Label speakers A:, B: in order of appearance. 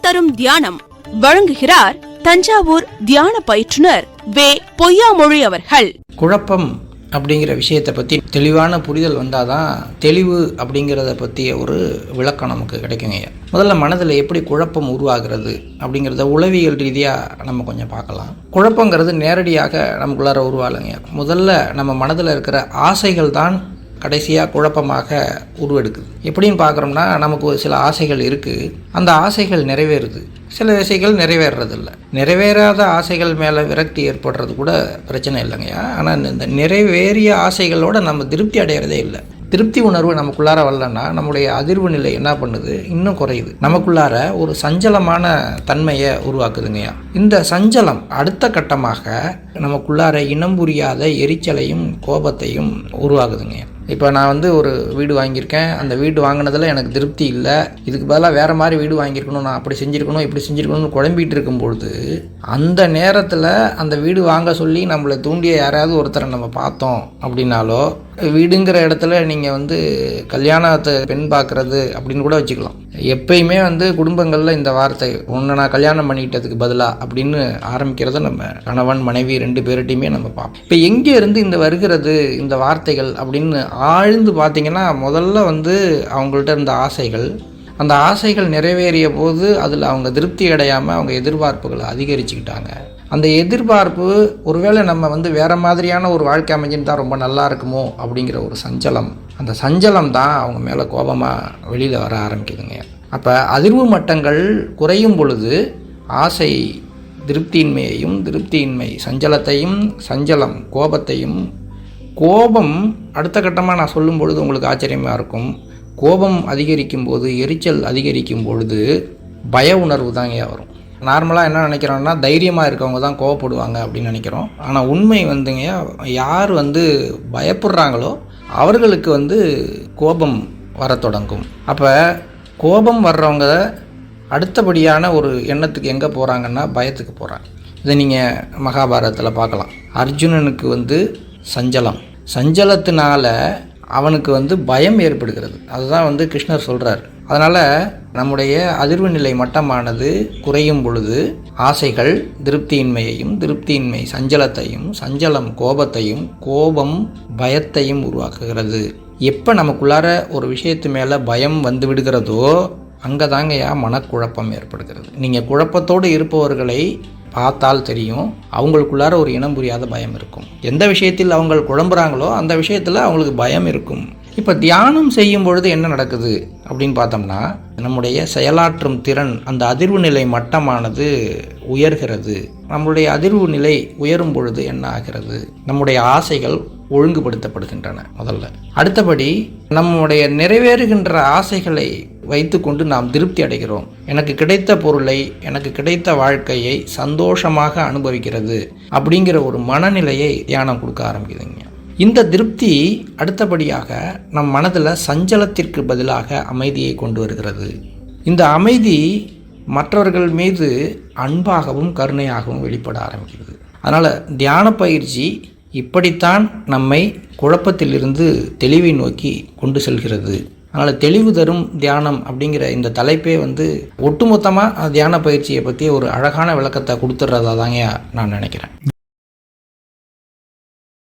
A: தரும் தியானம். வழங்குகிறார் தஞ்சாவூர் தியான பயிற்றுனர் வே. பொய்யாமொழி அவர்கள்.
B: குழப்பம் அப்படிங்கிற விஷயத்தை பற்றி தெளிவான புரிதல் வந்தால் தான் தெளிவு அப்படிங்கிறத பற்றிய ஒரு விளக்கம் நமக்கு கிடைக்குங்க முதல்ல மனதில் எப்படி குழப்பம் உருவாகிறது அப்படிங்கிறத உளவியல் ரீதியாக நம்ம கொஞ்சம் பார்க்கலாம். குழப்பங்கிறது நேரடியாக நமக்குள்ளார உருவாகலைங்க முதல்ல நம்ம மனதில் இருக்கிற ஆசைகள் தான் கடைசியாக குழப்பமாக உருவெடுக்குது. எப்படின்னு பார்க்குறோம்னா நமக்கு ஒரு சில ஆசைகள் இருக்குது அந்த ஆசைகள் நிறைவேறுது. சில ஆசைகள் நிறைவேறதில்ல. நிறைவேறாத ஆசைகள் மேலே விரக்தி ஏற்படுறது கூட பிரச்சனை இல்லைங்கய்யா. ஆனால் இந்த நிறைவேறிய ஆசைகளோடு நம்ம திருப்தி அடையிறதே இல்லை. திருப்தி உணர்வு நமக்குள்ளார வரலன்னா நம்முடைய அதிர்வு நிலை என்ன பண்ணுது? இன்னும் குறையுது. நமக்குள்ளார ஒரு சஞ்சலமான தன்மையை உருவாக்குதுங்கய்யா. இந்த சஞ்சலம் அடுத்த கட்டமாக நமக்குள்ளார இனம் புரியாத எரிச்சலையும் கோபத்தையும் உருவாகுதுங்கய்யா இப்போ நான் வந்து ஒரு வீடு வாங்கியிருக்கேன். அந்த வீடு வாங்கினதில் எனக்கு திருப்தி இல்லை. இதுக்கு பதிலாக வேறு மாதிரி வீடு வாங்கியிருக்கணும். நான் அப்படி செஞ்சுருக்கணும் இப்படி செஞ்சுருக்கணும்னு குழம்பிட்டு இருக்கும்பொழுது அந்த நேரத்தில் அந்த வீடு வாங்க சொல்லி நம்மளை தூண்டிய யாராவது ஒருத்தரை நம்ம பார்த்தோம் அப்படின்னாலோ வீடுங்கிற இடத்துல நீங்கள் வந்து கல்யாணத்தை பெண் பார்க்குறது அப்படின்னு கூட வச்சுக்கலாம். எப்பயுமே வந்து குடும்பங்களில் இந்த வார்த்தை உன்னை நான் கல்யாணம் பண்ணிக்கிட்டதுக்கு பதிலாக அப்படின்னு ஆரம்பிக்கிறத நம்ம கணவன் மனைவி ரெண்டு பேர்கிட்டையுமே நம்ம பார்ப்போம். இப்போ எங்கே இருந்து இந்த வருகிறது இந்த வார்த்தைகள் அப்படின்னு ஆழ்ந்து பார்த்தீங்கன்னா முதல்ல வந்து அவங்கள்ட்ட இருந்த ஆசைகள். அந்த ஆசைகள் நிறைவேறிய போது அதில் அவங்க திருப்தி அடையாமல் அவங்க எதிர்பார்ப்புகளை அதிகரிச்சுக்கிட்டாங்க. அந்த எதிர்பார்ப்பு ஒருவேளை நம்ம வந்து வேறு மாதிரியான ஒரு வாழ்க்கை அமைஞ்சிருந்தால் ரொம்ப நல்லா இருக்குமோ அப்படிங்கிற ஒரு சஞ்சலம். அந்த சஞ்சலம் தான் அவங்க மேலே கோபமாக வெளியில் வர ஆரம்பிக்குதுங்க. அப்போ அதிர்வு மட்டங்கள் குறையும் பொழுது ஆசை திருப்தியின்மையையும் திருப்தியின்மை சஞ்சலத்தையும் சஞ்சலம் கோபத்தையும் கோபம் அடுத்த கட்டமாக நான் சொல்லும் பொழுது உங்களுக்கு ஆச்சரியமாக இருக்கும். கோபம் அதிகரிக்கும் போது எரிச்சல் அதிகரிக்கும் பொழுது பய உணர்வு தாங்க வரும். நார்மலாக என்ன நினைக்கிறோன்னா தைரியமாக இருக்கவங்க தான் கோவப்படுவாங்க அப்படின்னு நினைக்கிறோம். ஆனால் உண்மை வந்துங்க யார் வந்து பயப்படுறாங்களோ அவர்களுக்கு வந்து கோபம் வர தொடங்கும். அப்போ கோபம் வர்றவங்க அடுத்தபடியான ஒரு எண்ணத்துக்கு எங்கே போகிறாங்கன்னா பயத்துக்கு போகிறாங்க இதை நீங்கள் மகாபாரதத்தில் பார்க்கலாம். அர்ஜுனனுக்கு வந்து சஞ்சலம். சஞ்சலத்தினால அவனுக்கு வந்து பயம் ஏற்படுகிறது. அதுதான் வந்து கிருஷ்ணர் சொல்கிறார் அதனால் நம்முடைய அதிர்வு நிலை மட்டமானது குறையும் பொழுது ஆசைகள் திருப்தியின்மையையும் திருப்தியின்மை சஞ்சலத்தையும் சஞ்சலம் கோபத்தையும் கோபம் பயத்தையும் உருவாக்குகிறது. எப்போ நமக்குள்ளார ஒரு விஷயத்து மேலே பயம் வந்து விடுகிறதோ அங்கே தாங்கயா மனக்குழப்பம் ஏற்படுகிறது. நீங்கள் குழப்பத்தோடு இருப்பவர்களை பார்த்தால் தெரியும் அவங்களுக்குள்ளார ஒரு இனம் புரியாத பயம் இருக்கும். எந்த விஷயத்தில் அவங்க குழம்புறாங்களோ அந்த விஷயத்தில் அவங்களுக்கு பயம் இருக்கும். இப்போ தியானம் செய்யும் பொழுது என்ன நடக்குது அப்படின்னு பார்த்தோம்னா நம்முடைய செயலாற்றும் திறன் அந்த அதிர்வு நிலை மட்டமானது உயர்கிறது. நம்மளுடைய அதிர்வு நிலை உயரும் பொழுது என்ன ஆகிறது? நம்முடைய ஆசைகள் ஒழுங்குபடுத்தப்படுகின்றன முதல்ல. அடுத்தபடி நம்முடைய நிறைவேறுகின்ற ஆசைகளை வைத்துக்கொண்டு நாம் திருப்தி அடைகிறோம். எனக்கு கிடைத்த பொருளை எனக்கு கிடைத்த வாழ்க்கையை சந்தோஷமாக அனுபவிக்கிறது அப்படிங்கிற ஒரு மனநிலையை தியானம் கொடுக்க ஆரம்பிக்குதுங்க. இந்த திருப்தி அடுத்தபடியாக நம் மனதில் சஞ்சலத்திற்கு பதிலாக அமைதியை கொண்டு வருகிறது. இந்த அமைதி மற்றவர்கள் மீது அன்பாகவும் கருணையாகவும் வெளிப்பட ஆரம்பிக்கிறது. அதனால் தியான பயிற்சி இப்படித்தான் நம்மை குழப்பத்திலிருந்து தெளிவை நோக்கி கொண்டு செல்கிறது. அதனால் தெளிவு தரும் தியானம் அப்படிங்கிற இந்த தலைப்பே வந்து ஒட்டுமொத்தமாக தியான பயிற்சியை பற்றி ஒரு அழகான விளக்கத்தை கொடுத்துட்றதா தாங்க நான் நினைக்கிறேன்.